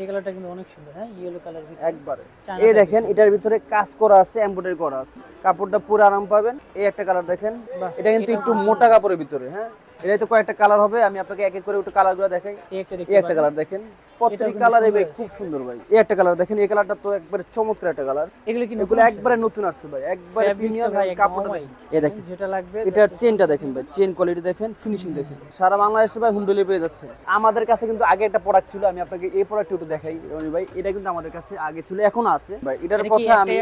এই কালারটা কিন্তু অনেক সুন্দর হ্যাঁ? ইয়েলো কালার একবারে। এই দেখেন এটার ভিতরে কাজ করা আছে এমব্রয়ডারি করা আছে। কাপড়টা পুরো আরাম পাবেন। এই একটা কালার দেখেন। এটা কিন্তু একটু মোটা কাপড়ের ভিতরে হ্যাঁ? এটাই তো কয়েকটা কালার হবে আমি আপনাকে এক এক করে একটু কালারগুলো দেখাই। এই একটা দেখতে এই একটা কালার দেখেন। প্রত্যেক কালারে ভাই খুব সুন্দর ভাই। এই একটা কালার দেখেন এই কালারটা তো একবারে চমৎকার একটা কালার এগুলো কিন্তু এগুলো একবারে নতুন আসছে ভাই একবারে প্রিমিয়াম ভাই কাপড়টা এই দেখেন যেটা লাগবে এটার চেনটা দেখেন ভাই চেন কোয়ালিটি দেখেন ফিনিশিং দেখেন। সারা বাংলাদেশে ভাই হোম ডেলিভারি পেয়ে যাচ্ছে। আমাদের কাছে কিন্তু আগে একটা প্রোডাক্ট ছিল আমি আপনাকে এই প্রোডাক্ট একটু দেখাই রনি ভাই। এটা কিন্তু আমাদের কাছে আগে ছিল এখনও আছে। ভাই এটার এটা কথা আমি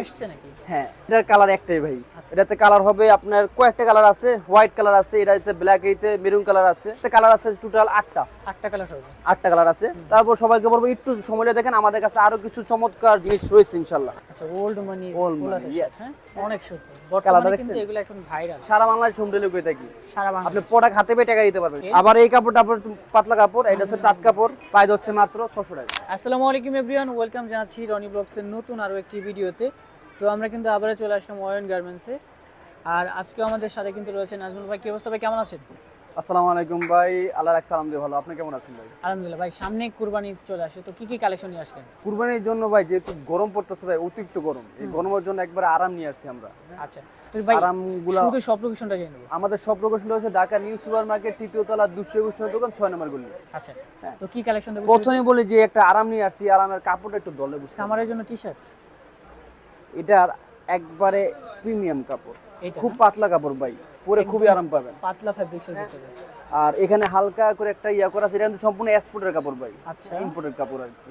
হ্যাঁ এটার কালার একটাই ভাই। এটাতে কালার হবে আপনার কয়েকটা কালার আছে হোয়াইট কালার আছে এটাতে ব্ল্যাক এইতে মেরুন কালার আছে। কালার আছে টোটাল আটটা। আটটা কালার হবে। আটটা কালার আছে। তারপর সবাইকে বলব একটু সময় দেখেন আমাদের কাছে আরও কিছু চমৎকার জিনিস রয়েছে ইনশাল্লাহ। আচ্ছা ওল্ড মানি yes. হ্যাঁ? অনেক সুন্দর। বর্তমানে কিন্তু এগুলো এখন ভাইরাল সারা বাংলাদেশ হোম ডেলিভারি থাকি? সারা বাংলা আপনি প্রোডাক্ট হাতে পেয়ে টাকা দিতে পারবেন। আবার এই কাপড়টা আপনার পাতলা কাপড় এটা হচ্ছে তাঁত কাপড় পাই হচ্ছে মাত্র ছশো টাকা। আসসালামু আলাইকুম এভরিওয়ান ওয়েলকাম জানাচ্ছি রনি ব্লগসের নতুন আরও একটি ভিডিওতে তো আমরা কিন্তু আবার চলে আসলাম ওয়ন গার্মেন্টসে আর আজকে আমাদের সাথে কিন্তু রয়েছে নাজমুল ভাই। কি অবস্থা ভাই? কেমন আছেন? আসসালামু আলাইকুম ভাই আল্লাহ রাখছে আলহামদুলিল্লাহ ভালো। আপনি কেমন আছেন ভাই? আলহামদুলিল্লাহ ভাই সামনে কুরবানি চলে আসে তো কি কি কালেকশন নিয়ে আসলেন? কুরবানির জন্য ভাই যেহেতু গরম পড়তেছে ভাই অতিরিক্ত গরম। এই গরমের জন্য একবার আরাম নিয়ে আসছি আমরা। আচ্ছা তো ভাই আরামগুলা শুধু সব লোকেশনটা জেনে নেব। আমাদের সব লোকেশন হচ্ছে ঢাকা নিউ সুপার মার্কেট তৃতীয় তলা দুশো একুশ দোকান ছয় নম্বর গলি। আচ্ছা তো কি কালেকশন দেবো প্রথমে বলি যে একটা আরাম নিয়ে আসছি আরামের কাপড়টা একটু দলে। সামারের জন্য টি শার্ট এটার একবারে প্রিমিয়াম কাপড়। খুব পাতলা কাপড় ভাই। পরে খুবই আরাম পাবেন। পাতলা ফ্যাব্রিক্সের ভিতরে। আর এখানে হালকা করে একটা ইয়া করা আছে এটা কিন্তু সম্পূর্ণ এক্সপোর্টের কাপড় ভাই। আচ্ছা। ইম্পোর্টেড কাপড় আর কি।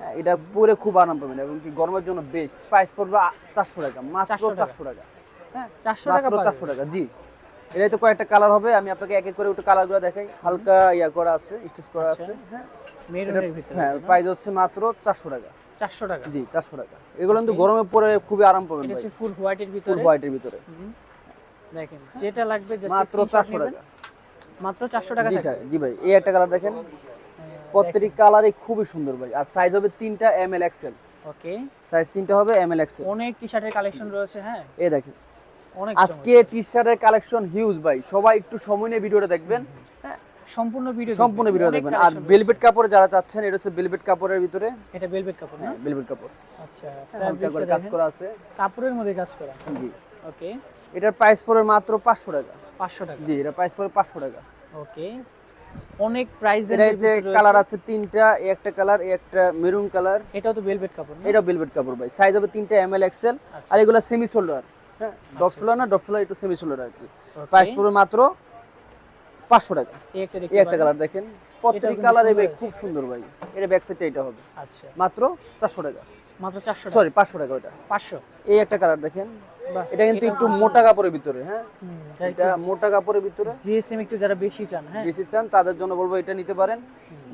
হ্যাঁ, এটা পরে খুব আরাম পাবেন এবং কি গরমের জন্য বেস্ট প্রাইস পড়বে চারশো টাকা মাত্র 400 টাকা। চারশো টাকা। হ্যাঁ চারশো টাকা? চারশো টাকা জি। এটাই তো কয়েকটা কালার হবে আমি আপনাকে এক এক করে একটু কালারগুলো দেখাই। হালকা ইয়া করা আছে স্টিচ করা আছে হ্যাঁ। ভিতরে হ্যাঁ প্রাইস হচ্ছে মাত্র চারশো টাকা। চারশো টাকা। জি চারশো টাকা। এগুলো কিন্তু গরমে পরে খুবই আরাম পাবেন ফুল হোয়াইটের ফুল ভিতরে। হোয়াইটের ভিতরে। দেখেন যেটা লাগবে মাত্র screenshot চারশো নেবেন। টাকা। মাত্র চারশো টাকা জি জি ভাই এই একটা কালার দেখেন। প্রত্যেকটি কালারই খুবই সুন্দর ভাই। আর সাইজ হবে তিনটা M L XL okay size তিনটা হবে এম এল এক্সেল অনেক টি শার্টের কালেকশন রয়েছে হ্যাঁ? এই দেখেন। অনেক আজকে টি শার্টের কালেকশন হিউজ ভাই। সবাই একটু সময় নিয়ে ভিডিওটা দেখবেন। হ্যাঁ সম্পূর্ণ ভিডিও সম্পূর্ণ ভিডিও দেখবেন। আর বেলভেট কাপড় যারা চাচ্ছেন এটা হচ্ছে বেলভেট কাপড়ের ভিতরে। এটা বেলভেট কাপড় না? হ্যাঁ বেলভেট কাপড়। আচ্ছা কাজ করা আছে। কাপড়ের মধ্যে কাজ করা। জি। ওকে। এটার প্রাইস পড়বে মাত্র পাঁচশো টাকা। পাঁচশো টাকা। জি এটা প্রাইস পড়বে পাঁচশো টাকা। ওকে। অনেক প্রাইস এটাতে কালার আছে তিনটা এই একটা কালার এই একটা মেরুন কালার এটাও তো বেলভেট কাপড় না? এটা বেলভেট কাপড় ভাই। সাইজ হবে তিনটা এম এল এক্সেল আচ্ছা। আর এগুলো সেমি শোল্ডার হ্যাঁ ডপ শোল্ডার না ডপ শোল্ডার একটু সেমি শোল্ডার আর কি। প্রাইস পড়বে মাত্র পাঁচশো টাকা। এই একটা এই একটা কালার দেখেন। প্রত্যেক কালারে ভাই খুব সুন্দর ভাই। এটা ব্যাক সাইডটা এটা হবে। আচ্ছা। মাত্র চারশো টাকা। মাত্র চারশো টাকা। সরি পাঁচশো টাকা ওটা। পাঁচশো। এই একটা কালার দেখেন। এটা কিন্তু একটু মোটা কাপড়ের ভিতরে হ্যাঁ? এটা মোটা কাপড়ের ভিতরে। জিএসএম একটু যারা বেশি চান হ্যাঁ? বেশি চান তাদের জন্য বলব এটা নিতে পারেন।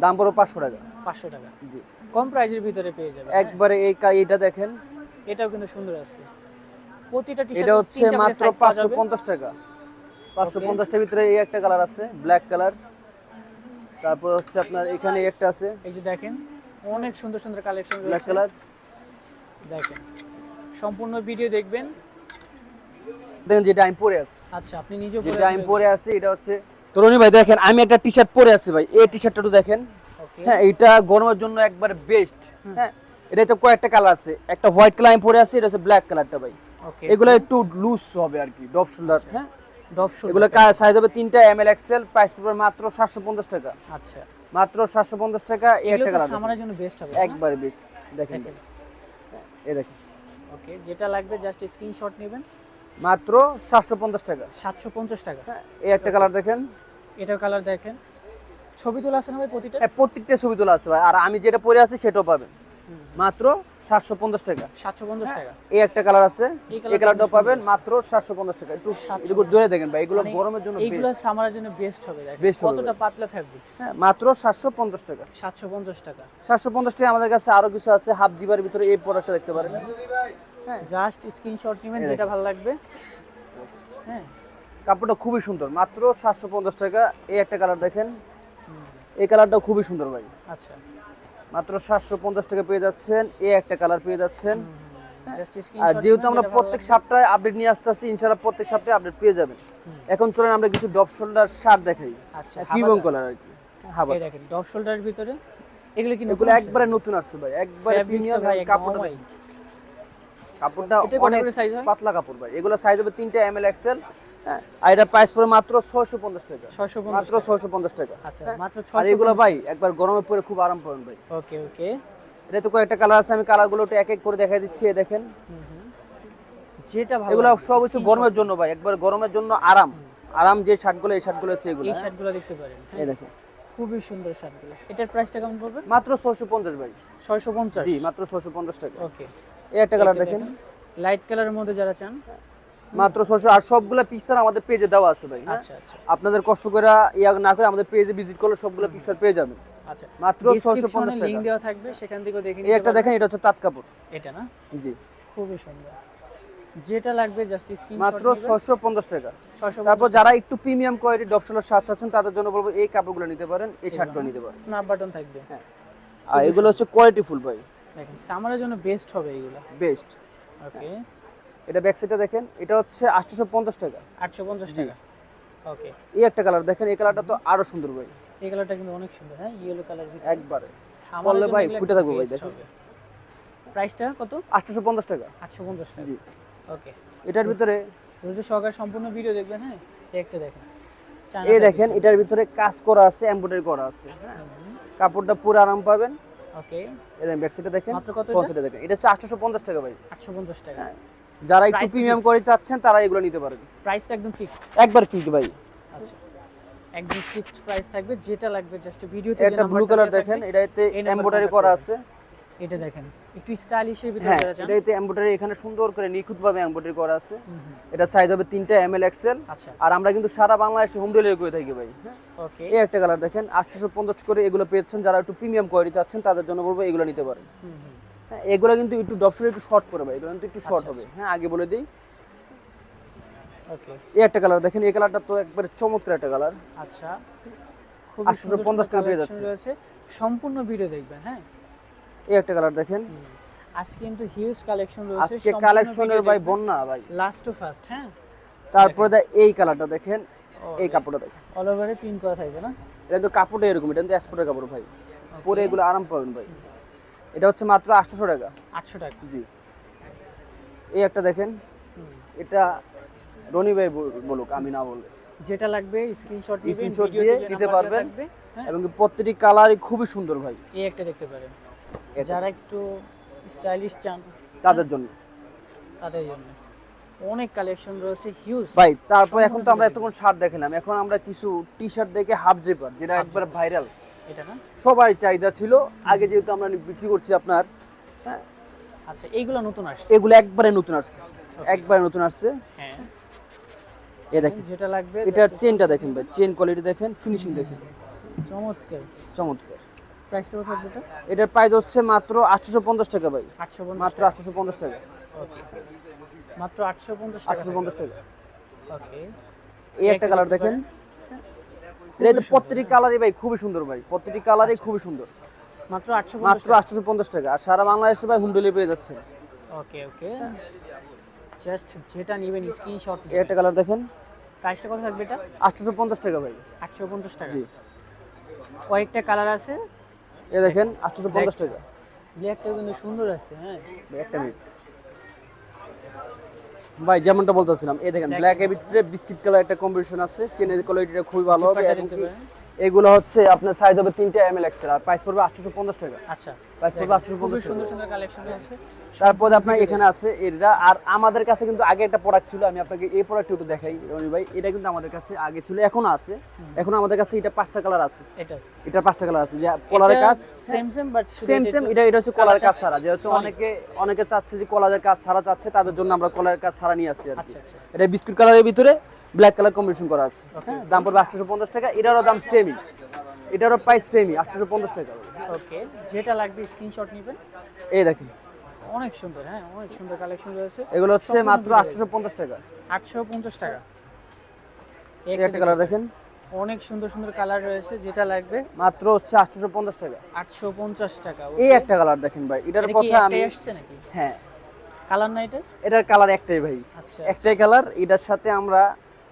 দাম পড়বে পাঁচশো টাকা। পাঁচশো টাকা। জি। কম প্রাইসের ভিতরে পেয়ে যাবেন একবারে এই এটা দেখেন। এটাও কিন্তু সুন্দর আছে। প্রতিটা এটা হচ্ছে মাত্র পাঁচশো পঞ্চাশ টাকা। পাঁচশো পঞ্চাশটার ভিতরে এই একটা কালার আছে ব্ল্যাক কালার। তারপর হচ্ছে আপনার এখানে একটা আছে। এই যে দেখেন অনেক সুন্দর সুন্দর কালেকশন ব্ল্যাক কালার। দেখেন সম্পূর্ণ ভিডিও দেখবেন। দেখেন যেটা আমি পরে আছি। আচ্ছা আপনি নিজেও যেটা আমি পরে আছি এটা হচ্ছে তরুণী ভাই দেখেন আমি একটা টি শার্ট পরে আছি ভাই। এই টি শার্টটা দেখেন। হ্যাঁ এটা গরমের জন্য একবার বেস্ট হ্যাঁ এটাতে কয়েকটা কালার আছে। একটা হোয়াইট কালার আমি পরে আছি এটা হচ্ছে ব্ল্যাক কালারটা ভাই। এগুলো একটু লুজ হবে আর কি ডপ শোল্ডার হ্যাঁ? ডব শুট এগুলো সাইজ হবে তিনটা এম এল এক্সেল প্রাইস পড়বে মাত্র সাতশো পঞ্চাশ টাকা। আচ্ছা। মাত্র সাতশো পঞ্চাশ টাকা এই একটা কালার জন্য বেস্ট হবে একবারে বেস্ট দেখেন। দেখেন। এই দেখেন। ওকে যেটা লাগবে জাস্ট স্ক্রিনশট নেবেন। মাত্র সাতশো পঞ্চাশ টাকা। সাতশো পঞ্চাশ টাকা। হ্যাঁ এই একটা কালার দেখেন। এটার কালার দেখেন। ছবি তোলা আছে না ভাই প্রতিটা? হ্যাঁ, প্রত্যেকটা ছবি তোলা আছে ভাই। আর আমি যেটা পরে আছি সেটাও পাবেন। মাত্র সাতশো পঞ্চাশ টাকা। সাতশো পঞ্চাশ টাকা। এই একটা কালার আছে। এই কালারটাও পাবেন মাত্র সাতশো পঞ্চাশ টাকা। একটু এগুলো ধরে দেখেন ভাই এগুলো মানে গরমের জন্য এইগুলো সামারের জন্য বেস্ট হবে হবে কতটা পাতলা ফ্যাব্রিক্স হ্যাঁ মাত্র সাতশো পঞ্চাশ টাকা। সাতশো পঞ্চাশ টাকা। সাতশো পঞ্চাশ টাকা আমাদের কাছে আরও কিছু আছে। হাফ জিবার ভিতরে এই প্রোডাক্টটা দেখতে পারেন। জাস্ট স্ক্রিনশট নেবেন যেটা ভালো লাগবে। হ্যাঁ। কাপড়টা খুবই সুন্দর মাত্র সাতশো পঞ্চাশ টাকা। এই একটা কালার দেখেন। এই কালারটাও খুবই সুন্দর ভাই। আচ্ছা। মাত্র সাতশো পঞ্চাশ টাকা পেয়ে যাচ্ছেন। এই একটা কালার পেয়ে যাচ্ছেন। আর যেহেতু আমরা প্রত্যেক সপ্তাহে আপডেট নিয়ে আসতে আসছি ইনশাআল্লাহ প্রত্যেক সপ্তাহে আপডেট পেয়ে যাবেন। এখন চলেন আমরা কিছু ডপ শোল্ডার শার্ট দেখাই। আচ্ছা কালার আর কি? হাবা দেখেন শোল্ডারের ভিতরে। এগুলো কি এগুলো একবারে নতুন আসছে ভাই একবারে প্রিমিয়াম ভাই কাপড় দেখেন। কাপড়টা অনেক হয়? পাতলা কাপড় ভাই। এগুলো সাইজ হবে তিনটা এম এল এক্সেল হ্যাঁ? আর এটা প্রাইস পড়ে মাত্র ছয়শো পঞ্চাশ টাকা। 650 মাত্র ছয়শো পঞ্চাশ টাকা। আচ্ছা হ্যাঁ? মাত্র আর এগুলো ভাই একবার গরমে পরে খুব আরাম পাবেন ভাই। ওকে ওকে। এটা তো কয়েকটা কালার আছে আমি কালারগুলো এক এক করে দেখাই দিচ্ছি দেখেন। যেটা ভালো এগুলো সব হচ্ছে গরমের জন্য ভাই একবার গরমের জন্য আরাম। আরাম যে শার্টগুলো এই শার্টগুলো হচ্ছে এগুলো এই হ্যাঁ? শার্টগুলো দেখতে পারেন এই দেখেন। খুবই সুন্দর শার্টগুলো এটার প্রাইসটা কেমন পড়বে? মাত্র ছয়শো পঞ্চাশ ভাই। 650 জি মাত্র ছয়শো পঞ্চাশ টাকা। ওকে। এই একটা কালার দেখেন। লাইট কালারের মধ্যে যারা চান। মাত্র ছশো আর সবগুলো পিকচার আমাদের পেজে দেওয়া আছে ভাই হ্যাঁ? আচ্ছা আচ্ছা। আপনাদের কষ্ট করে ইয়া না করে আমাদের পেজে ভিজিট করলে সবগুলো পিকচার পেয়ে যাবেন। আচ্ছা। মাত্র ছশো পঞ্চাশ লিংক টাকা। দেওয়া থাকবে সেখান থেকে দেখে এই একটা দেখেন এটা হচ্ছে তাঁত কাপড়। এটা না? জি। খুবই সুন্দর। যেটা লাগবে জাস্ট মাত্র ছশো পঞ্চাশ টাকা। তারপর যারা একটু প্রিমিয়াম কোয়ালিটি ডপসলের শার্ট চাচ্ছেন তাদের জন্য বলব এই কাপড়গুলো নিতে পারেন এই শার্টগুলো নিতে পারেন। স্ন্যাপ বাটন থাকবে। হ্যাঁ। আর এগুলো হচ্ছে কোয়ালিটি ফুল ভাই। দেখেন সামারের জন্য বেস্ট হবে এগুলো। বেস্ট ওকে এটা ব্যাক সাইডটা দেখেন এটা হচ্ছে আটশোশো পঞ্চাশ টাকা। 850 টাকা। ওকে এই একটা কালার দেখেন এই কালারটা তো আরও সুন্দর ভাই। এই কালারটা কিন্তু অনেক সুন্দর হ্যাঁ? ইয়েলো কালার একবারে। সামারের ভাই ফুটে থাকবে ভাই, দেখেন। প্রাইসটা কত? আটশোশো পঞ্চাশ টাকা। 850 টাকা। জি। ওকে এটার ভিতরে ধৈর্য সহকারে সম্পূর্ণ ভিডিও দেখবেন হ্যাঁ? একটা দেখেন। এই দেখেন এটার ভিতরে কাজ করা আছে এমব্রয়ডারি করা আছে হ্যাঁ? কাপড়টা পুরো আরাম পাবেন। ওকে এই দেখেন ব্যাক সাইডটা দেখেন মাত্র কত? দেখেন। এটা হচ্ছে আটশোশো পঞ্চাশ টাকা ভাই। 850 টাকা। যারা একটু প্রিমিয়াম করে চাচ্ছেন তারা এগুলো নিতে পারবে। প্রাইসটা একদম ফিক্সড একবার ফিক্সড ভাই। আচ্ছা। একদম ফিক্সড প্রাইস থাকবে যেটা লাগবে জাস্ট ভিডিওতে একটা ব্লু কালার দেখেন এটাতে এমব্রয়ডারি করা আছে। এটা দেখেন। একটু স্টাইলিশের ভিতরে হ্যাঁ এমব্রয়ডারি এখানে সুন্দর করে নিখুঁত ভাবে এমব্রয়ডারি করা আছে। এটা সাইজ হবে তিনটা এম এল এক্সেল আচ্ছা। আর আমরা কিন্তু সারা বাংলাদেশে হোম ডেলিভারি করে থাকি ভাই। হ্যাঁ ওকে এই একটা কালার দেখেন আটশোশো পঞ্চাশ করে এগুলো পেয়েছেন। যারা একটু প্রিমিয়াম কোয়ালিটি চাচ্ছেন তাদের জন্য বলব এগুলো নিতে পারেন। হ্যাঁ এগুলো কিন্তু একটু ডপসলে একটু শর্ট করে ভাই এগুলো কিন্তু একটু শর্ট হবে। হ্যাঁ আগে বলে দিই। ওকে এই একটা কালার দেখেন এই কালারটা তো একবারে চমৎকার একটা কালার আচ্ছা। খুব 850 টাকা পেয়ে যাচ্ছে। সম্পূর্ণ ভিডিও দেখবেন হ্যাঁ? এই একটা কালার দেখেন। আজকে কিন্তু হিউজ কালেকশন রয়েছে আজকে কালেকশনের ভাই বন্যা ভাই। লাস্ট টু ফার্স্ট হ্যাঁ? তারপরে এই কালারটা দেখেন এই কাপড়টা দেখেন। অল ওভারে প্রিন্ট করা থাকবে না? এটা তো কাপড়টা এরকম এটা কিন্তু এক্সপোর্টের কাপড় ভাই। পরে এগুলো আরাম পাবেন ভাই। এটা হচ্ছে মাত্র আটশোশো টাকা। আটশো টাকা। জি। এই একটা দেখেন এটা রনি ভাই বলুক আমি না বললে। যেটা লাগবে স্ক্রিনশট দিয়ে নিতে পারবেন। হ্যাঁ? এবং প্রত্যেকটি কালারই খুবই সুন্দর ভাই। এই একটা দেখতে পারেন। যারা একটু স্টাইলিশ চান। তাদের জন্য। তাদের জন্য। অনেক কালেকশন রয়েছে হিউজ ভাই তারপর এখন তো আমরা এতক্ষণ শার্ট দেখলাম এখন আমরা কিছু টি শার্ট দেখে হাফ জেপার যেটা একবার ভাইরাল এটা না? সবাই চাহিদা ছিল। আগে যেহেতু আমরা বিক্রি করছি আপনার হ্যাঁ? আচ্ছা এইগুলো নতুন আসছে? এগুলো একবারে নতুন আসছে। একবারে নতুন আসছে। হ্যাঁ। এ দেখেন। যেটা লাগবে এটার চেনটা দেখেন ভাই। চেন কোয়ালিটি দেখেন ফিনিশিং দেখেন। চমৎকার। চমৎকার। প্রাইসটা কত থাকবে এটা এটার প্রাইস হচ্ছে মাত্র আটশোশো পঞ্চাশ টাকা ভাই। আটশো পঞ্চাশ মাত্র আটশোশো পঞ্চাশ টাকা। ওকে মাত্র আটশো পঞ্চাশ টাকা। আটশোশো পঞ্চাশ টাকা। ওকে এই একটা কালার দেখেন। এটা তো প্রত্যেকটি কালারই ভাই খুবই সুন্দর ভাই। প্রত্যেকটি কালারই খুবই সুন্দর। মাত্র আটশো পঞ্চাশ মাত্র আটশোশো পঞ্চাশ টাকা। আর সারা বাংলাদেশে ভাই হোম ডেলিভারি পেয়ে যাচ্ছে ওকে ওকে জাস্ট যেটা নেবেন স্ক্রিনশট এই একটা কালার দেখেন। প্রাইসটা কত থাকবে এটা? আটশোশো পঞ্চাশ টাকা ভাই। আটশো পঞ্চাশ টাকা। জি। কয়েকটা কালার আছে। এ দেখেন আটশোশো পঞ্চাশ টাকা। ব্ল্যাকটা কিন্তু সুন্দর আছে হ্যাঁ। ব্ল্যাকটা একটা মিনিট ভাই যেমনটা বলতেছিলাম এই দেখেন ব্ল্যাক এর ভিতরে বিস্কিট কালার একটা কম্বিনেশন আছে চেনের কোয়ালিটিটা খুবই ভালো হবে এগুলো হচ্ছে আপনার সাইজ হবে তিনটা এম এল এক্সেল আর প্রাইস পড়বে আটশোশো পঞ্চাশ টাকা। আচ্ছা। প্রাইস পড়বে খুবই পঞ্চাশ সুন্দর সুন্দর কালেকশন আছে তারপরে আপনার এখানে আছে এটা আর আমাদের কাছে কিন্তু আগে একটা প্রোডাক্ট ছিল আমি আপনাকে এই প্রোডাক্ট একটু দেখাই রনি ভাই এটা কিন্তু আমাদের কাছে আগে ছিল এখনও আছে। এখন আমাদের কাছে এটা পাঁচটা কালার আছে। এটা এটার পাঁচটা কালার আছে যে কলারের কাজ। Same same but same same এটা এটা হচ্ছে কলার কাজ ছাড়া যে হচ্ছে অনেকে অনেকে চাচ্ছে যে কলারের কাজ ছাড়া চাচ্ছে তাদের জন্য আমরা কলারের কাজ ছাড়া নিয়ে আসছি আর আচ্ছা আচ্ছা। এটা বিস্কুট কালারের ভিতরে ব্ল্যাক কালার কম্বিনেশন করা আছে। হ্যাঁ দাম পড়বে আটশোশো পঞ্চাশ টাকা এটারও দাম সেমই এটারও প্রাইস সেমই আটশোশো পঞ্চাশ টাকা। ওকে যেটা লাগবে স্ক্রিনশট নেবেন। এই দেখেন। অনেক সুন্দর হ্যাঁ অনেক সুন্দর কালেকশন রয়েছে। এগুলো হচ্ছে মাত্র আটশোশো পঞ্চাশ টাকা। আটশো পঞ্চাশ টাকা। এই একটা কালার দেখেন। অনেক সুন্দর সুন্দর কালার রয়েছে যেটা লাগবে। মাত্র হচ্ছে আটশোশো পঞ্চাশ টাকা। আটশো পঞ্চাশ টাকা এই একটা কালার দেখেন ভাই এটার এটা কথা আমি আসছে নাকি? হ্যাঁ। কালার না এটা এটার কালার একটাই ভাই। আচ্ছা একটাই কালার এটার সাথে আমরা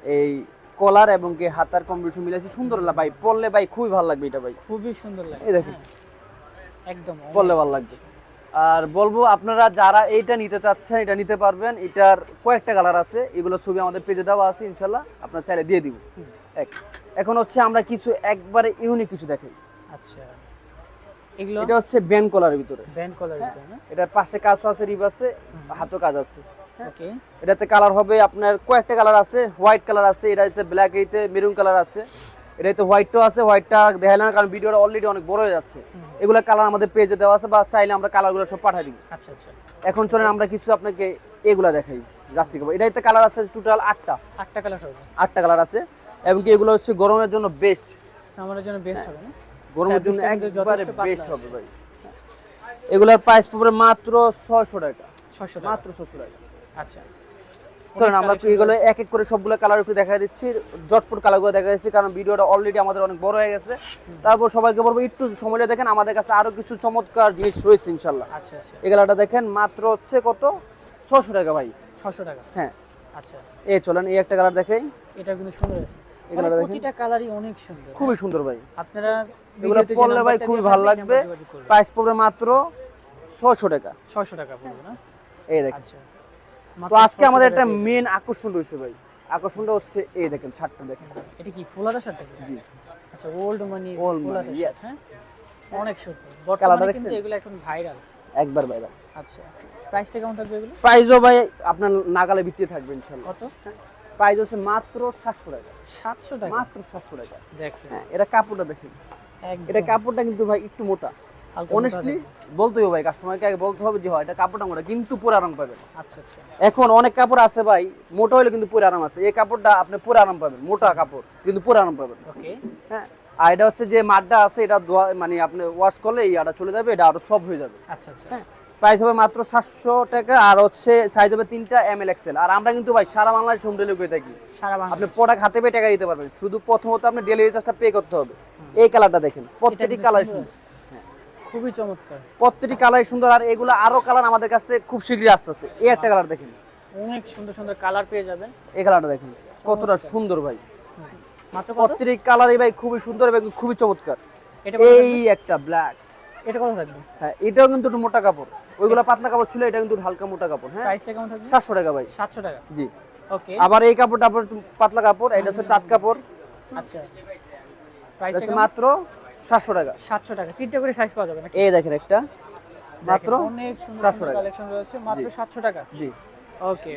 এই কলার এবং কি হাতার কম্বিনেশন মিলাইছি সুন্দর লাগে ভাই। পরলে ভাই খুবই ভালো লাগবে এটা ভাই। খুবই সুন্দর লাগে এই দেখেন। একদম। পরলে ভালো লাগবে। আর বলব আপনারা যারা এইটা নিতে চাচ্ছেন এটা নিতে পারবেন। এটার কয়েকটা কালার আছে। এগুলো ছবি আমাদের পেজে দেওয়া আছে ইনশাল্লাহ আপনার চাইলে দিয়ে দিব। এক। এখন হচ্ছে আমরা কিছু একবারে ইউনিক কিছু দেখাই। আচ্ছা। এগুলো? এটা হচ্ছে ব্যান্ড কলারের ভিতরে। ব্যান্ড কলার ভিতরে এটার পাশে কাজ আছে রিব আছে হাতও কাজ আছে। ওকে এটাতে কালার হবে আপনার কয়েকটা কালার আছে হোয়াইট কালার আছে এটাতে ব্ল্যাক এইতে মেরুন কালার আছে এটাতে হোয়াইটও আছে হোয়াইটটা দেখাইলাম না কারণ ভিডিওটা অলরেডি অনেক বড় হয়ে যাচ্ছে। এগুলো কালার আমাদের পেজে দেওয়া আছে বা চাইলে আমরা কালারগুলো সব পাঠিয়ে দিব আচ্ছা আচ্ছা। এখন চলেন আমরা কিছু আপনাকে এগুলা দেখাই জার্সি কাপড় এটাতে কালার আছে টোটাল আটটা। আটটা কালার হবে। আটটা কালার আছে এবং কি এগুলো হচ্ছে গরমের জন্য বেস্ট সামারের জন্য বেস্ট হবে না? গরমের জন্য একবারে বেস্ট হবে ভাই। এগুলোর প্রাইস পড়বে মাত্র ছয়শো টাকা। ছয়শো টাকা। মাত্র ছশো টাকা। আচ্ছা। চলেন আমরা এগুলো এক এক করে সবগুলো কালার একটু দেখা দিচ্ছি। জটপট কালারগুলো দেখা যাচ্ছে কারণ ভিডিওটা অলরেডি আমাদের অনেক বড় হয়ে গেছে। তারপর সবাইকে বলব একটু সময় দেখেন আমাদের কাছে আরও কিছু চমৎকার জিনিস রয়েছে ইনশাল্লাহ আচ্ছা আচ্ছা। কালারটা দেখেন মাত্র হচ্ছে কত? ছশো টাকা ভাই। ছশো টাকা। হ্যাঁ। আচ্ছা। এই চলেন এই একটা কালার দেখাই। এটা কিন্তু সুন্দর আছে মানে দেখেন। প্রতিটা কালারই অনেক সুন্দর। খুবই সুন্দর ভাই। আপনারা এগুলো ভিডিওতে ভাই খুবই ভালো লাগবে। প্রাইস পড়বে মাত্র ছশো টাকা। ছয়শো টাকা পড়বে না? এই দেখেন। আচ্ছা। তো আজকে আমাদের একটা মেন আকর্ষণ রয়েছে ভাই। আকর্ষণটা হচ্ছে এই দেখেন শার্টটা দেখেন। এটা কি ফুলাদা শার্ট জি। আচ্ছা ওল্ড মানি yes. শার্ট হ্যাঁ? অনেক সুন্দর। বর্তমানে? কিন্তু এগুলো এখন ভাইরাল একবার বাইরে আচ্ছা প্রাইসটা কেমন থাকবে এগুলো? প্রাইসও ভাই আপনার নাগালে ভিত্তি থাকবে ইনশাল্লাহ। কত? প্রাইস হচ্ছে মাত্র সাতশো টাকা। সাতশো টাকা? মাত্র সাতশো টাকা। দেখেন। হ্যাঁ এটা কাপড়টা দেখেন। এটা কাপড়টা কিন্তু ভাই একটু মোটা। অনেস্টলি দেখেন। বলতে হবে ভাই কাস্টমারকে আগে বলতে হবে যে হয় এটা কাপড়টা মোটা কিন্তু পুরো আরাম পাবেন। আচ্ছা আচ্ছা। এখন অনেক কাপড় আছে ভাই মোটা হলে কিন্তু পুরো আরাম আছে। এই কাপড়টা আপনি পুরো আরাম পাবেন মোটা কাপড় কিন্তু পুরো আরাম পাবেন। ওকে হ্যাঁ আর এটা হচ্ছে যে মাঠটা আছে এটা মানে আপনি ওয়াশ করলে এই আটা চলে যাবে এটা আরও সব হয়ে যাবে। আচ্ছা আচ্ছা। হ্যাঁ প্রাইস হবে মাত্র সাতশো টাকা আর হচ্ছে সাইজ হবে তিনটা এম এল এক্সেল আর আমরা কিন্তু ভাই সারা বাংলাদেশ হোম ডেলিভারি থাকি। আপনি প্রোডাক্ট হাতে পেয়ে টাকা দিতে পারবেন। শুধু প্রথমত আপনি ডেলিভারি চার্জটা পে করতে হবে। এই কালারটা দেখেন প্রত্যেকটি কালার সুন্দর খুবই চমৎকার। প্রত্যেকটি কালার সুন্দর আর এগুলো আরও কালার আমাদের কাছে খুব শীঘ্রই আসতেছে। এই একটা কালার দেখেন। অনেক সুন্দর সুন্দর কালার পেয়ে যাবেন। এই কালারটা দেখেন কতটা সুন্দর ভাই। মাত্র কত? প্রত্যেকটি কালারই ভাই খুবই সুন্দর এবং খুবই চমৎকার। এই একটা ব্ল্যাক এটা কত থাকবে? হ্যাঁ এটাও কিন্তু একটু মোটা কাপড়। ওইগুলো পাতলা কাপড় ছিল এটা কিন্তু হালকা মোটা কাপড় হ্যাঁ? প্রাইসটা কেমন থাকবে? সাতশো টাকা ভাই। সাতশো টাকা। জি। ওকে। আবার এই কাপড়টা আবার পাতলা কাপড় এটা হচ্ছে তাঁত কাপড়। আচ্ছা। প্রাইসটা মাত্র সাতশো টাকা। সাতশো টাকা। তিনটা করে সাইজ পাওয়া যাবে এই দেখেন একটা। মাত্র অনেক সুন্দর 700 সুন্দর টাকা। কালেকশন রয়েছে মাত্র সাতশো টাকা। জি। ওকে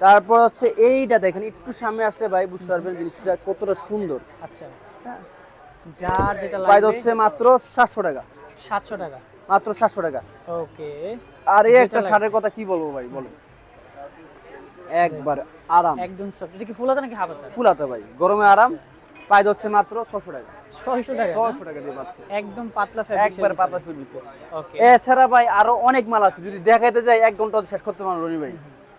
তারপর হচ্ছে এইটা দেখেন একটু সামনে আসলে ভাই বুঝতে পারবেন জিনিসটা কতটা সুন্দর। আচ্ছা। হ্যাঁ। যার যেটা প্রাইস হচ্ছে মাত্র সাতশো টাকা। সাতশো টাকা। মাত্র সাতশো টাকা। ওকে আর এই একটা। শার্টের কথা কি বলব ভাই বলো একবার আরাম। একদম সফট এটা কি ফুলাতা নাকি হাফাতা? ফুলাতে ভাই গরমে আরাম। প্রাইস হচ্ছে মাত্র টাকা। ছয়শো টাকা না? টাকা দিয়ে পাচ্ছে। একদম পাতলা ফ্যাব্রিক একবার পাতা ফুল ওকে এছাড়া ভাই আরও অনেক মাল আছে যদি দেখাইতে যাই এক ঘণ্টা শেষ করতে পারব রনি ভাই।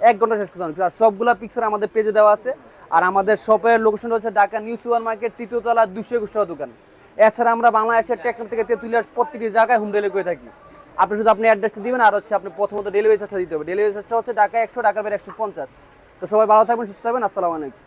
এক ঘণ্টা শেষ করতে পারব আর সবগুলা পিকচার আমাদের পেজে দেওয়া আছে। আর আমাদের শপের লোকেশন হচ্ছে ঢাকা নিউ সুপার মার্কেট তৃতীয় তলা দুশো একুশ টাকা দোকান। এছাড়া আমরা বাংলাদেশের টেকনোর থেকে তেতুলিয়ার প্রত্যেকটি জায়গায় হোম ডেলিভারি করে থাকি। আপনি শুধু আপনি অ্যাড্রেসটা দিবেন আর হচ্ছে আপনি প্রথমত ডেলিভারি চার্জটা দিতে হবে। ডেলিভারি চার্জটা হচ্ছে ঢাকা একশো ঢাকা বের একশো পঞ্চাশ। তো সবাই ভালো থাকবেন সুস্থ থাকবেন। আসসালামু আলাইকুম।